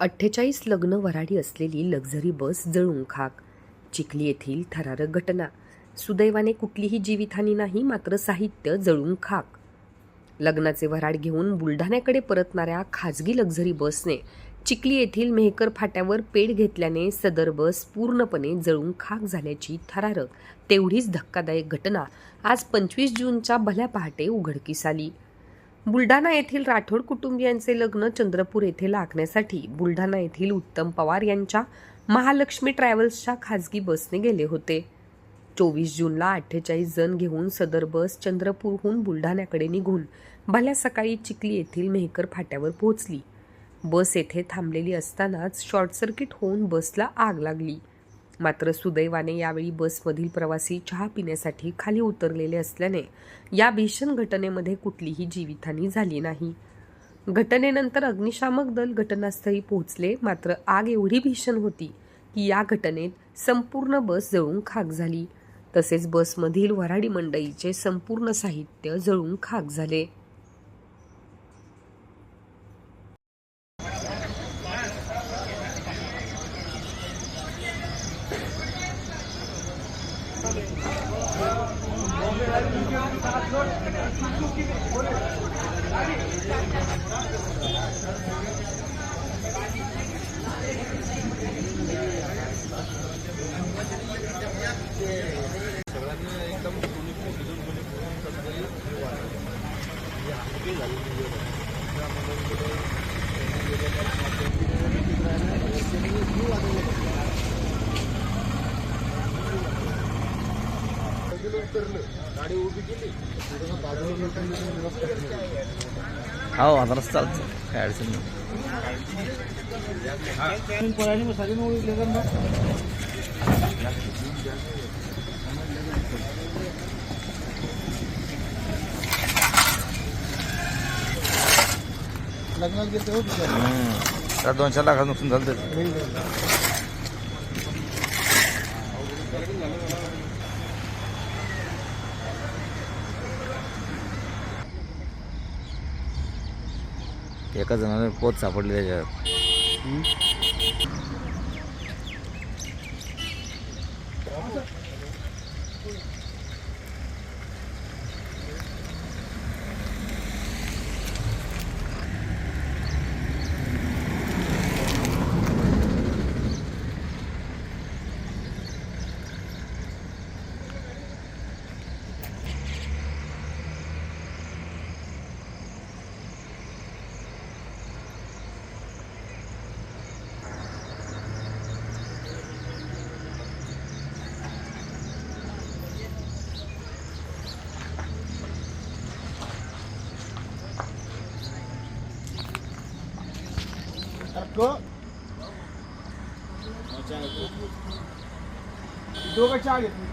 अठ्ठेचाळीस लग्न वराडी असलेली लक्झरी बस जळून खाक. चिखली येथील थरारक घटना. सुदैवाने कुठलीही जीवितहानी नाही मात्र साहित्य जळून खाक. लग्नाचे वराड घेऊन बुलढाण्याकडे परतणाऱ्या खाजगी लक्झरी बसने चिखली येथील मेहकर फाट्यावर पेड घेतल्याने सदर बस पूर्णपणे जळून खाक झाल्याची थरारक. तेवढीच धक्कादायक घटना. आज पंचवीस जूनच्या भल्या पहाटे उघडकीस आली. बुलढाणा येथील राठोड कुटुंबियांचे लग्न चंद्रपूर येथे लागण्यासाठी बुलढाणा येथील उत्तम पवार यांच्या महालक्ष्मी ट्रॅव्हल्सच्या खाजगी बसने गेले होते. चोवीस जूनला अठ्ठेचाळीस जण घेऊन सदर बस चंद्रपूरहून बुलढाण्याकडे निघून भल्या सकाळी चिखली येथील मेहकर फाट्यावर पोहोचली. बस येथे थांबलेली असतानाच शॉर्ट सर्किट होऊन बसला आग लागली. मात्र सुदैवाने यावेळी बसमधील प्रवासी चहा पिण्यासाठी खाली उतरलेले असल्याने या भीषण घटनेमध्ये कुठलीही जीवितहानी झाली नाही. घटनेनंतर अग्निशामक दल घटनास्थळी पोहोचले. मात्र आग एवढी भीषण होती की या घटनेत संपूर्ण बस जळून खाक झाली. तसेच बसमधील वऱ्हाडी मंडईचे संपूर्ण साहित्य जळून खाक झाले. सगळ्यांनी एकदम कोणी भिजून कोणी पुरून कसं तरी हे आमची झाली त्यामुळे उतरलं आता रस्ता चालतो. काय अडचण नाही. हम्म. त्या दोन चार लाखाचं नुकसान झालं एका जणाने पोत सापडले त्याच्यात दोघं चहा घेतली.